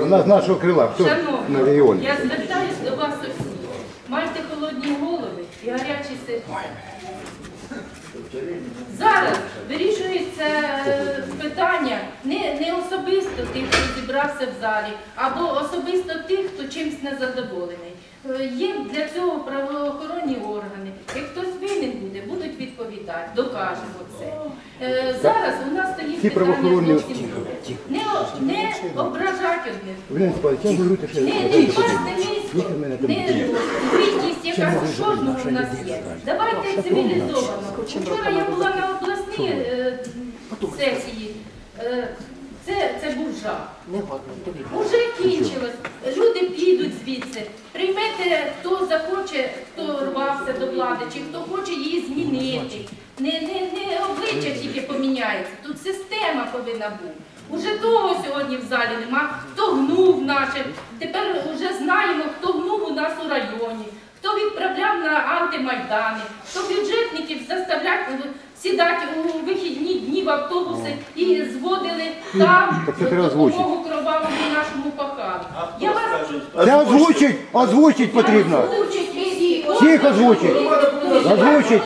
У нас нашого крила. Хто на регіоні? я звертаюсь до вас усіх. Майте холодні голови і гарячі серця. Зараз вирішується е, питання не, не особисто тих, хто зібрався в залі, або особисто тих, хто чимсь незадоволений. Е, Є для цього правоохоронні органи. Як хтось винен буде, будуть відповідати, докажемо це. Е, Зараз у нас стоїть питання зовсім. Не, не ображати одне Блін, Спалич, я говорю, не, я не мене там не звітність, яка у кожного у нас є. Давайте цивілізовано. Вчора я була на обласній е, сесії. Е, Це, це був жах. Уже кінчилось. Люди підуть звідси. Приймете, хто захоче, хто рвався до влади, чи хто хоче її змінити. Не, не, не обличчя тільки поміняється. Повинна бути. Уже того сьогодні в залі нема. Хто гнув наше. Тепер вже знаємо, хто гнув у нас у районі, хто відправляв на антимайдани, хто бюджетників заставляв сідати у вихідні дні в автобуси і зводили там допомогу кровавому нашому пахану. Я вас Це озвучить, озвучить потрібно. озвучить. Всіх озвучить. Озвучить.